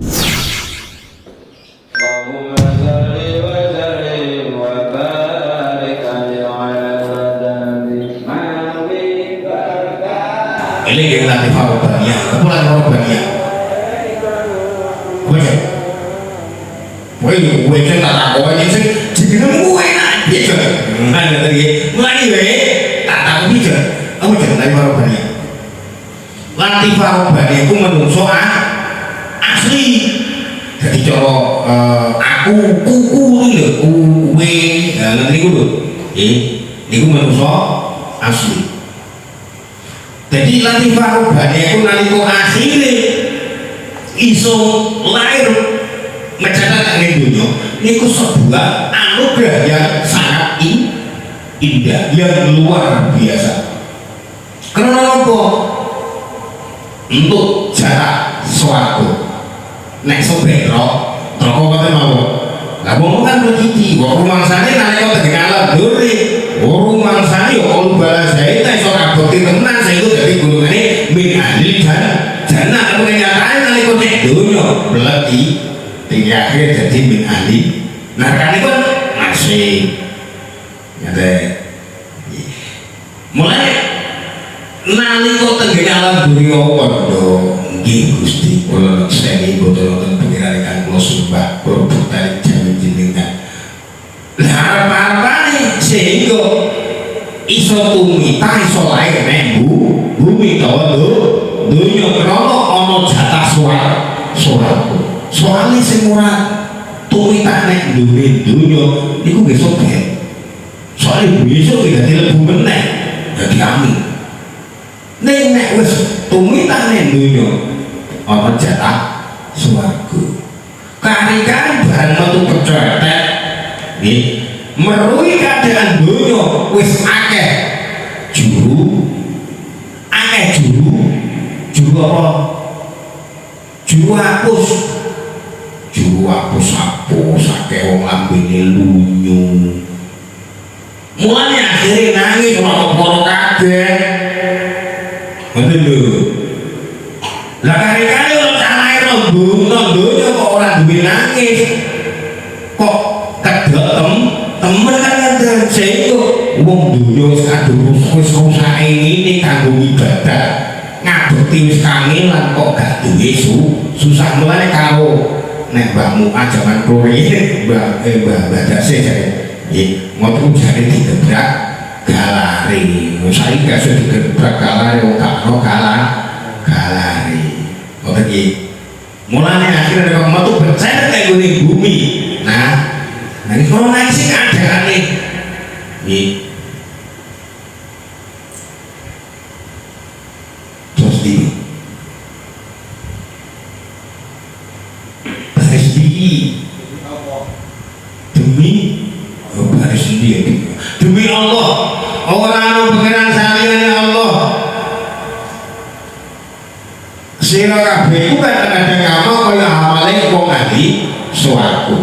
ini yang latih Robania kepulan Robania gue gue gue kan tak aja sih. Jadi enak mana tadi mana tak aku jangan latih Robania latih Robania aku menungso ah asli jadi coro aku kuku ini lho kuwe. Nah nanti gue lho eh ini menungso asli. Jadi latifah rubani itu nalika akhire iso lahir mencatat ning dunya niku sebuah anugerah yang sangat in- indah yang luar biasa. Karena apa? Untuk jarak suatu nek sopero rokok kate mau. La bolongan positif rumah sane nek nalika dengan alat duri rumah sane yo kon balas ae nek iso ngaboti tenan. Saiku dadi gulungane min ahli dan jannah kenyataan nek kok nek dunyo bleki tinggi dadi min ahli nah kan iku masih nyate mulai nalika tenggene alam duri opo dong nggih Gusti kula seni boten wonten pengiran ingkang kula sembah berputar jamin jenengan lah arep-arepane sehingga iso tumita iso lair neng bu bumi utawa lho dunya krana ana jatah suar suaraku soalnya sing ora tumita nek duwe dunya niku nggih sobek soalnya besok tidak dilebu meneh jadi amin Neng nek wis tumita ning donya ana jatah? Swarga. Kari-kari barang metu kecetek nggih. Meruhi keadaan donya wis akeh juru. Akeh juru. Juru apa? Juru hapus. Juru hapus hapus. Akeh wong lambene lunyu. Mulane akhirnya nangis keporo kabeh Ngoten lho. Lah kali-kali ora salah rombong donya kok ora duwe nangis. Kok kedok tem temen kan ngeten sehingga wong donya wis kadung wis rusak ini kanggo ibadah. Ngabekti wis kangelan kok gak duwe su susah mulane karo nek mbahmu ajaman kore mbah eh mbah mbah dase jare. Nggih, ngoten jare digebrak galari. Saiki gak iso digebrak galari wong gak ono galar galari. Ngoten iki. Mulane akhirnya nek metu becet nek ngene bumi. Nah nah iki kono nang sing adane iki terus di baris diri demi oh, baris sendiri demi Allah anu pengiran saliyane Allah. Sira kabeh ku kadang-kadang ngamal kaya amale wong ahli swarga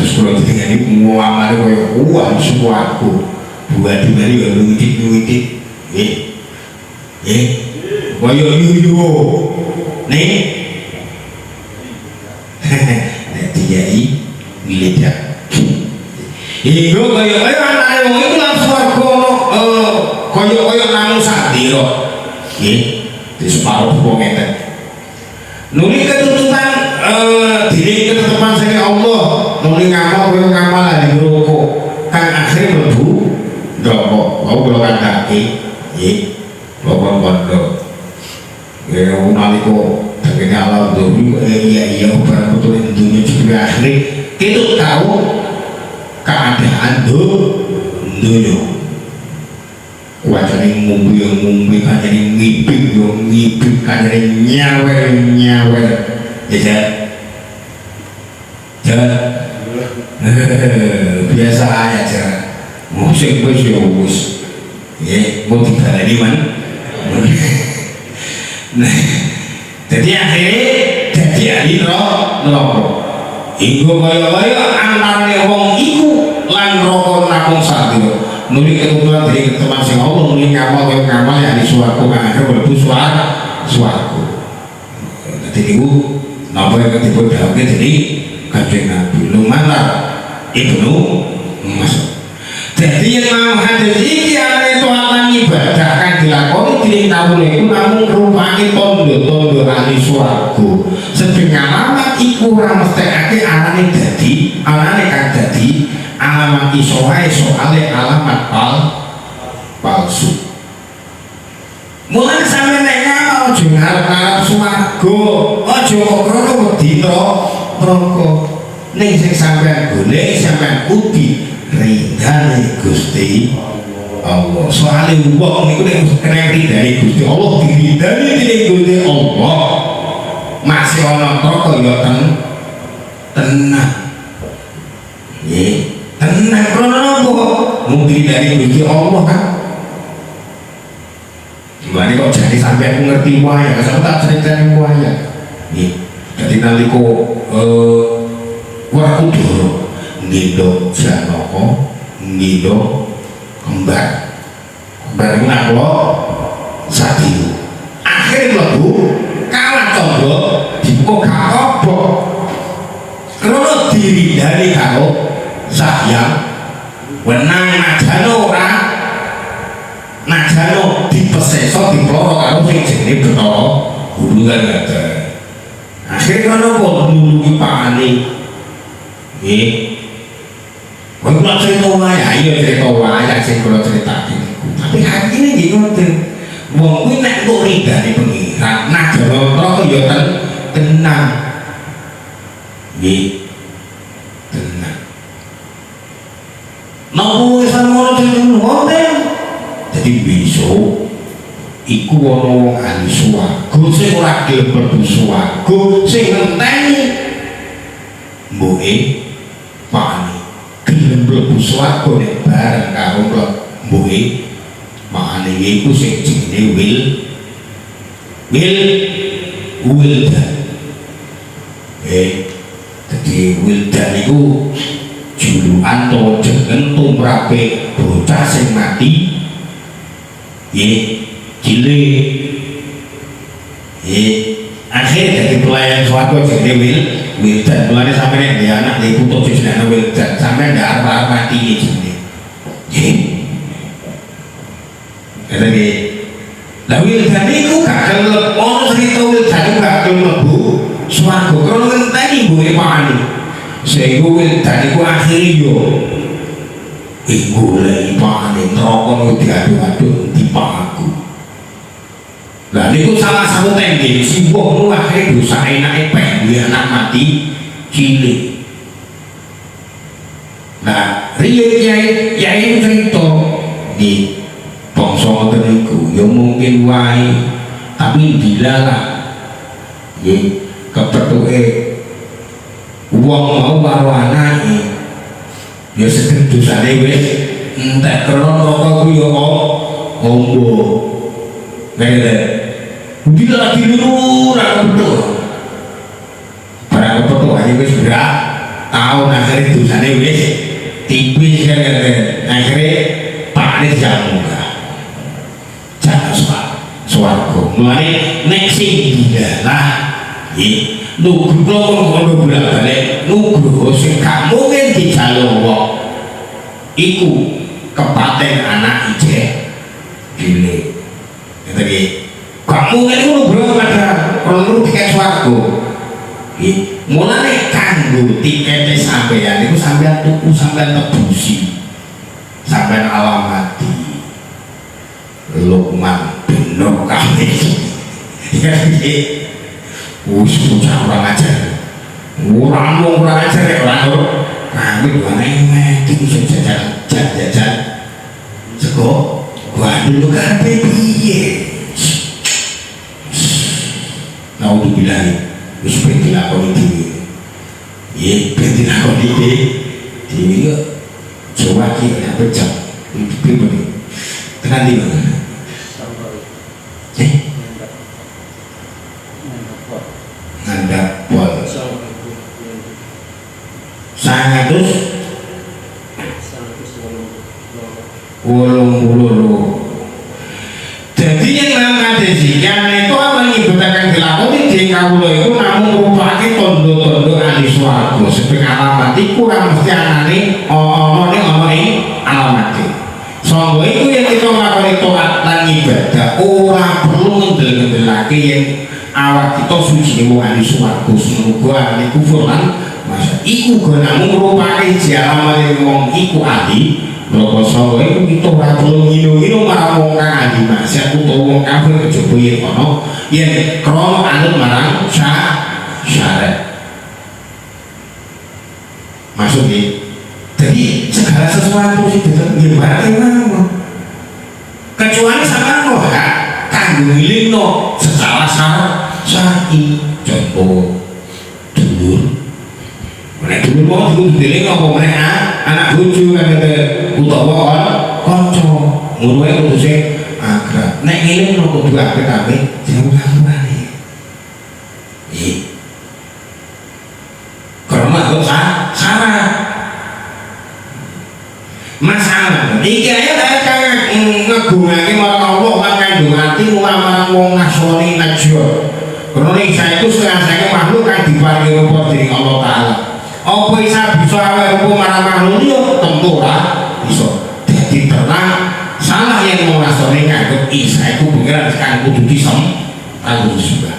terus kula ditengani muamale kaya buat di mari yo nuwitit-nuwitit nggih. Nggih. Kaya yuyu. Nih. Nek diyai ngledak Iku kaya kaya anake wong kaya-kaya namung sadira. Nggih, di separuh wong ngeten. Nuli ketutupan eh diri ketutupan sing Allah, nuli ngamal kaya ngamal di roko. Kan akhir mlebu neraka. Mau kula kandhake, nggih. Bapak kondo. Ya nalika dene alam dunya iya iya barang betul dunya juga akhir kita tahu keadaan dunia wajane ngombe yo ngombe kajane ngipik yo ngipik kajane nyawer nyawer. Ya Jan? Jan? biasa aja Jan musik wis yo wis. Ya mau dibaleni man. Nah jadi akhirnya jadi ahli neraka Iku kaya-kaya antarane wong iku lan roko namung sadya. Nuli ketutupan dari keteman sing Allah nuli ngamal kaya ngamal ya di suaraku kang ada mlebu suara suaraku. Dadi niku napa yang dipun dawuhke dening Kanjeng Nabi. Lumalar Ibnu Mas'ud jadi yang mau hadis iki ana itu akan ibadah kan dilakoni dening kawula iku namung rupane tondo-tondo ahli swarga sedeng alamat iku ora mesthekake arane dadi arane kang dadi alamat iso wae soale alamat pal palsu Mulai sampe nek ngamal aja ngarep-ngarep swarga, aja kok krono wedi to neraka. Ning sing sampean golek sampean uti ridane Gusti Allah. Soale wong niku nek kena ridane Gusti Allah diridani dening Gusti Allah. Masih ana neraka ya ten tenang. Nggih, tenang krono napa? Mung diridani Gusti Allah kan. Gimana kok jadi sampai aku ngerti wayang, saya tak ceritain wayang. Nih, jadi nanti kok eh Warakudoro ngindo Janoko ngindo kembar kembar itu naklo sadiu akhirnya lebu kalah coba dibuka kakobo kalau diri dari karo sayang wenang najano ora najano dipeseso diploro karo sing jenenge Betara hubungan ada akhirnya kan apa nulungi pakane nggih Kowe kula cerita wae, ayo cerita wae sing kula critakake. Tapi atine nggih ngoten. Wong kuwi nek kok ridane pengiran, nah jero ya ten tenang. Nggih. Tenang. Nopo wis ngono cerita ngoten. Jadi besok iku ana wong ahli swarga. Sing ora gelem mlebu swarga sing ngenteni. Mbuke pakane gelem mlebu swarga nek bareng karo mbuke makane iku sing jenenge wil. Wil wildan eh dadi wildan iku julukan to jeneng tumrape bocah sing mati Ye, cilik. Ye, akhir dari pelayan suatu jadi wil, wildan. Mulanya sampai nih dia anak dia putus di sana wildan. Sampai nggak apa mati ya jadi. Ye, kata dia. Lah wildan itu gak kelep, mau cerita wildan itu gak kelep bu. Suatu kalau ngenteni bu iman. Sehingga wildan itu akhirnya yo. Iku lagi panen rokok itu diadu-adu niku salah satu tendensi wong lu akhirnya dosa enak epek dia anak mati cilik. Nah, riye kiai kiai cerita di bangsa ngoten niku ya mungkin wae tapi dilalah nggih kepethuke wong mau karo anake ya sedeng dosane wis entek krana neraka ku ya ombo Bila lagi dulu betul Barang betul aja wis berak. Tahu akhirnya dosane wis tipis kan kan. Akhirnya pakne jamu jangan suar suargo mulai nek sing didalah nggih. Nugroho ngono bolak-balik. Nugroho sing gak mungkin dijaluk wong. Iku kepaten anak ije gile. Ngene gak mungkin iku nugroho padha kalau lu tiket nggih mulane kanggo tikete sampeyan iku sampeyan tuku sampeyan tebusi sampeyan alamati. Lukman bin Nur Kamil ya wis bocah ora ajar ora mung ora ajar ya ora lho kami dua nenek iki sing jajan jajan sego gua dulu kabeh piye Naudzubillah wis ben dilakoni dhewe iya ben dilakoni dhewe dhewe yo coba ki apa jam pribadi tekan di mana eh ngandap pol sangatus wolong jadi yang namanya desi yang itu apa yang ibutakan dilakoni di kawulo itu namun rupanya iku ora mesti anane ana ning ana ing alamate Sangga iku yang kita nglakoni taat lan ibadah ora perlu ngendel-ngendelake yen awak kita suci wong ahli swarga. Semoga ahli kufur lan masa iku go namung ngrupake jalamane wong iku ahli Loko sangga iku kita ora ngino-ngino marang wong kang ahli maksiat wong kafir kejaba yen ana yen krana anut marang syarat maksudnya jadi segala sesuatu sih tetap gimana gimana kecuali sama hak kanggo no secara syar'i contoh dulur mana dulur mau dulur diling apa mana anak bojo kan utawa kon konco ngurwe kudu sing nek ngiling no akrab kami jauh lakukan iya karena kok syarat masalah. Iki lek kang ngegungake marang Allah lan kandung ati marang wong nasrani najwa. Karena ning saya itu sekasane makhluk kang diparingi rupa dening Allah taala. Apa isa bisa awe rupa marang makhluk yo tentu ora bisa yang mau nasrani nganggep isa itu pengiran kang kudu disem kanggo disembah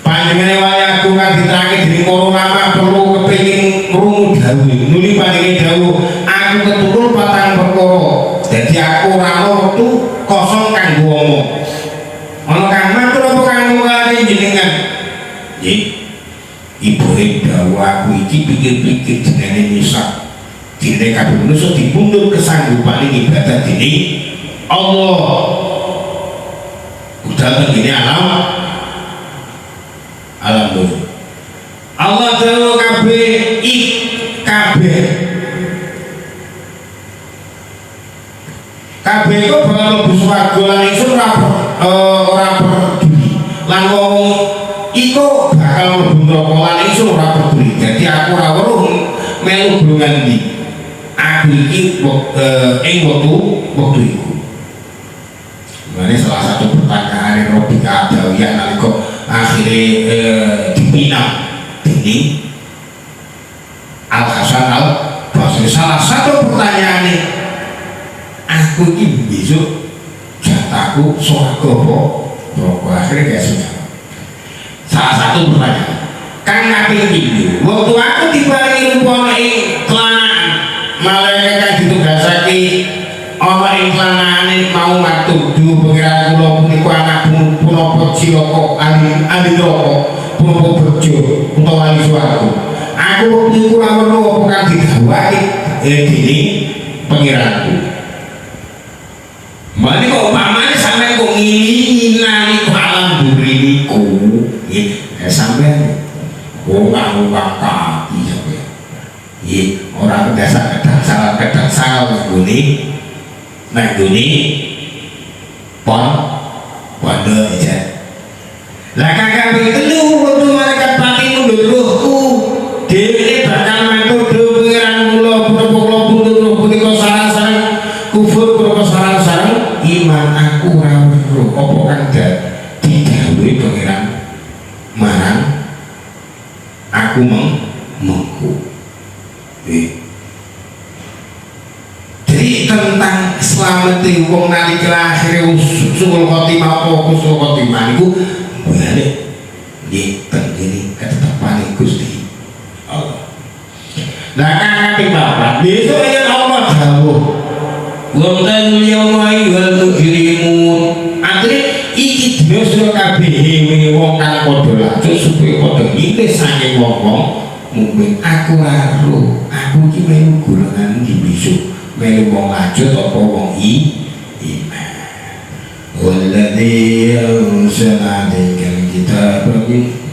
panjenengane wayah aku kang diterangke dening para ulama perlu kepengin krungu dawuh. Nuli panjenengane dawuh aku ketutul patang perkara dadi aku ora ana wektu kosong kanggo omong ana kang matur apa kanggo kali jenengan? Ibrahim dawuh aku iki pikir-pikir jenenge nisa dene kabeh manusa dipundhut kesanggupan ibadah dening Allah. Udah begini alam. Alam dunia Allah dawuh kabeh ik kabeh. Iku bakal mlebu swarga lan ingsun ora eh, ora peduli lan wong iku bakal mlebu neraka lan ingsun ora dadi aku ora weruh melu aku iki wek- eh, ing wektu wektu iku. Ini salah satu pertanyaan Robika Adawiyah nalika akhirnya eh, dipinang ini Al Hasan Al Basri. Salah satu pertanyaan aku ini besok jatahku swarga apa? Rokok akhirnya kayak sudah. Salah satu pertanyaan kang ngapain gitu waktu aku diparingi rupa ing kelanaan malaikat kang ditugasake ana ing kelanane mau matudu pengiran kula punika anak punapa cilaka ali ali neraka punapa bejo utawa ali swarga aku waktu iku ora weruh apa kang didhawuhi eh dening pengiranku Mane kok umpamane sampean kok ngilingi nalika alam buri niku, nggih, eh, sampean wong kang kaki sampean. Nggih, ora kedasa kedang salah kedang salah nggone nang gone pon pondok aja. Lah kakak begitu waktu malaikat pati nundukku Dewi bakal matur do pengiran kula punapa kula pundhut punika sarang-sarang. Kufur punapa sarang-sarang iman aku ora weruh apa kang usul khotimah apa usul khotimah niku balik nggih teng kene ketetapan Gusti Allah. Nah kan bapak besok ya Allah dawuh. Wonten yauma wal mujrimun Artinya iki dina sira kabeh wong kang padha lacut supaya padha ngintih saking wong-wong mungkin aku ro aku iki melu golongan iki besok. Melu wong lacut apa wong i iman dari usul adik kita pergi.